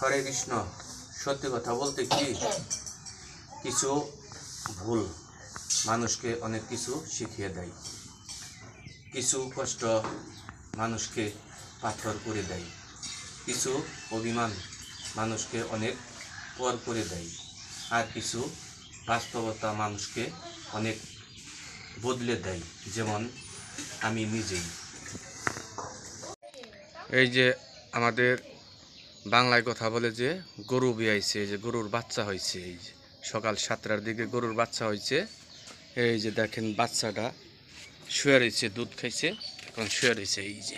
হরে কৃষ্ণ, সত্যি কথা বলতে কি, কিছু ভুল মানুষকে অনেক কিছু শিখিয়ে দেয়। কিছু কষ্ট মানুষকে পাথর করে দেয়। কিছু অভিমান মানুষকে অনেক পর করে দেয়। আর কিছু বাস্তবতা মানুষকে অনেক বদলে দেয়, যেমন আমি নিজেই। এই যে আমাদের বাংলায় কথা বলে যে গরু বিয়াইছে, এই যে গরুর বাচ্চা হয়েছে এই যে সকাল সাতটার দিকে গরুর বাচ্চা হয়েছে এই যে দেখেন বাচ্চাটা শুয়ে রয়েছে দুধ খাইছে, এখন শুয়ে রয়েছে এই যে।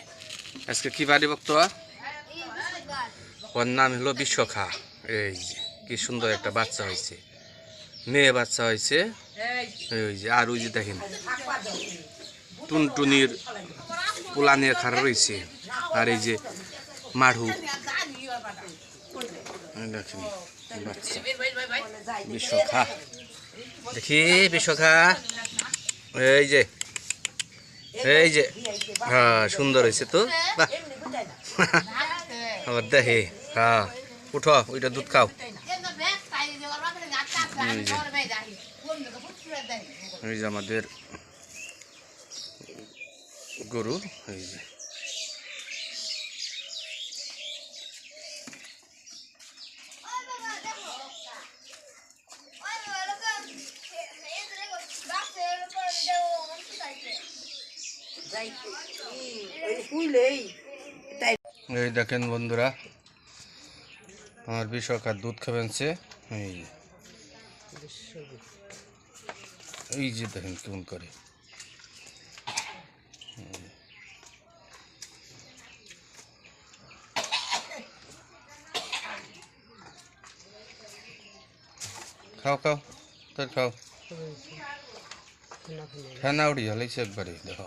আজকে কি বাড়ি বক্তবা ওর নাম হলো বিশ্বখা। এই যে, কি সুন্দর একটা বাচ্চা হয়েছে মেয়ে বাচ্চা হয়েছে এই যে, আর ওই যে দেখেন, টুনটুনির পোলা নিয়ে খাড়া রয়েছে আর এই যে এই দেখেন দেখি বিশ্বখা। এই যে এই যে। হ্যাঁ সুন্দর হয়েছে তো। আবার দেখে হ্যাঁ। উঠো, ওইটা দুধ খাও। এই যে আমাদের গরু, এই যে। এই দেখেন বন্ধুরা আমার বিশ্বকার দুধ খাবেন সে। এই যে। এই যে দেখেন কেমন করে। খাও খাও তোর খাও। খানা উড়ি হলেছে একবারে দেখো।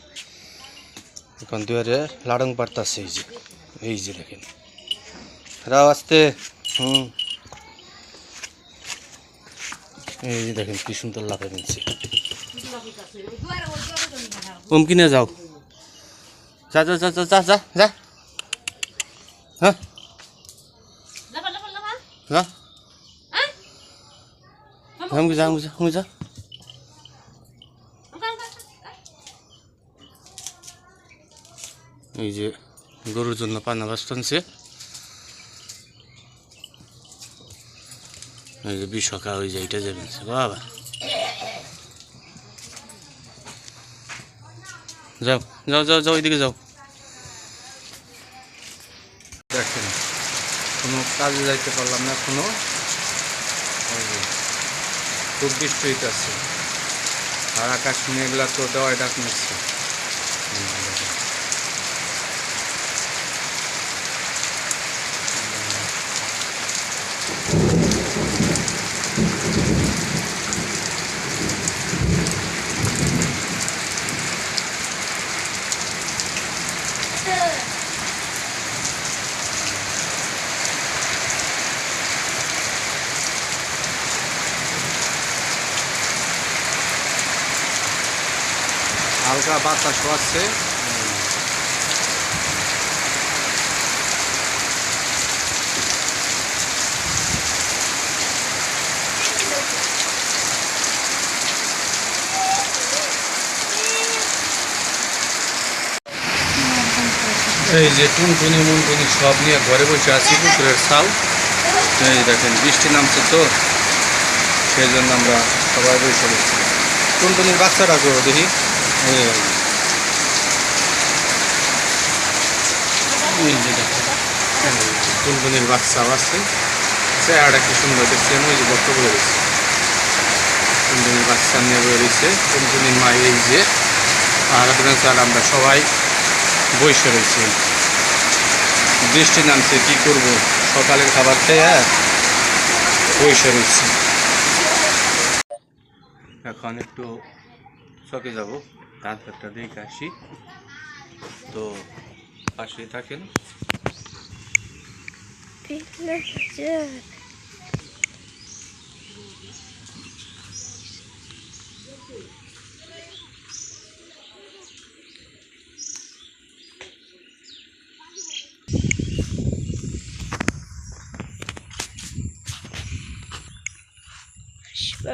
এখন দুয়ারে লাড়ং পারতাছে এই যে এই যে দেখেন। রাও আসতে হুম। এই যে দেখেন কি সুন্দর লাফে নিচ্ছে ওম কিনে যাও। যা যা যা যা যা যা যা। হ্যাঁ। যা। হামকে যা হামকে যা হামকে যা এই যে গরুর জন্য পানা বাস টানছে। এই যে বিশ্বকা ওই যে এটা যাবেন বাবা। যাও যাও যাও যাও, ওইদিকে যাও। দেখেন, কোনো কাজে যাইতে পারলাম না যে, খুব বৃষ্টি হইতেছে আর আকাশ মেঘলা তো দেওয়াই ডাক নিচ্ছে। হালকা বাতাস আছে এই যে টুনটুনি মুনটুনি সব নিয়ে ঘরে বসে আছি পুকুরের সাল এই দেখেন, বৃষ্টি নামছে তো, সেই জন্য আমরা সবাই বসে রয়েছি। টুনটুনির বাচ্চাটা করো দেখি। বাচ্চাও আছে। সুন্দর রয়েছে। টুনটুনির বাচ্চা নিয়ে মা এই যে, আর স্যার আমরা সবাই বসে রয়েছি। বৃষ্টি নামছে, কি করব? সকালের খাবার খেয়ে পয়সা রয়েছে। এখন একটু চকে যাব। ধান একটা দেখে আসি তো পাশে থাকেন.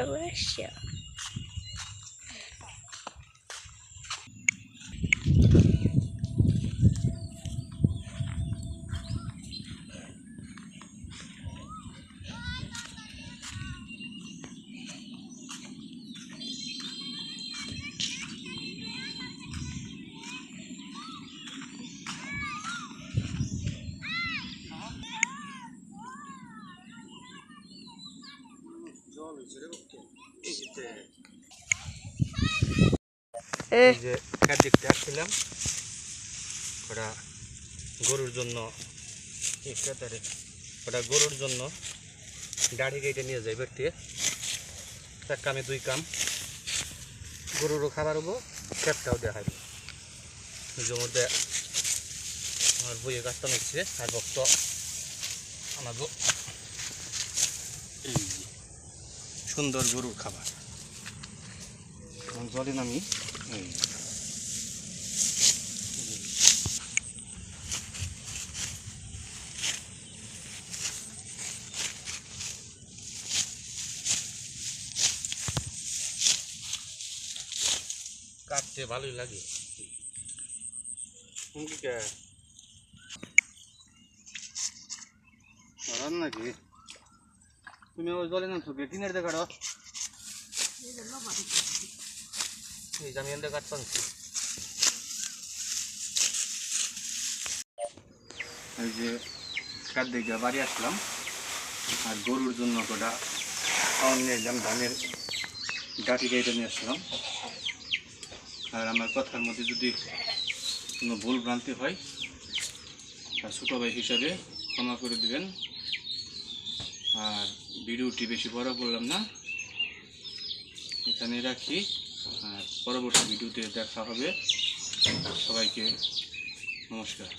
Russia. এই যে কার্তিকটা আসছিলাম ওটা গরুর জন্য ক্রেতারে ওটা গরুর জন্য দাড়ি কেটে নিয়ে যাই বেরতে এক কামে দুই কাম। গরুরও খাবার হব খেতটাও দেখাইব নিজের মধ্যে আমার বইয়ে গাছটা নিচ্ছে আর ভক্ত আমাকে এই সুন্দর গরুর খাবার। জলে নামি কাটতে ভালোই লাগে। কে নাকি? তুমি ওই জলে নামছো কে টিনের দেখাড়ো এই আমি এনটা কাট পাচ্ছি এই যে কাঠ দেখে বাড়ি আসলাম, আর গরুর জন্য কটা খাওয়ান নিয়ে এলাম, ধানের গাঠি গাইতে নিয়ে আসলাম। আর আমার কথার মধ্যে যদি কোনো ভুল ভ্রান্তি হয় ছোটো ভাই হিসাবে ক্ষমা করে দিবেন। আর ভিডিওটি বেশি বড় করলাম না। এখানে রাখি। আর পরবর্তী ভিডিওতে দেখা হবে। সবাইকে নমস্কার।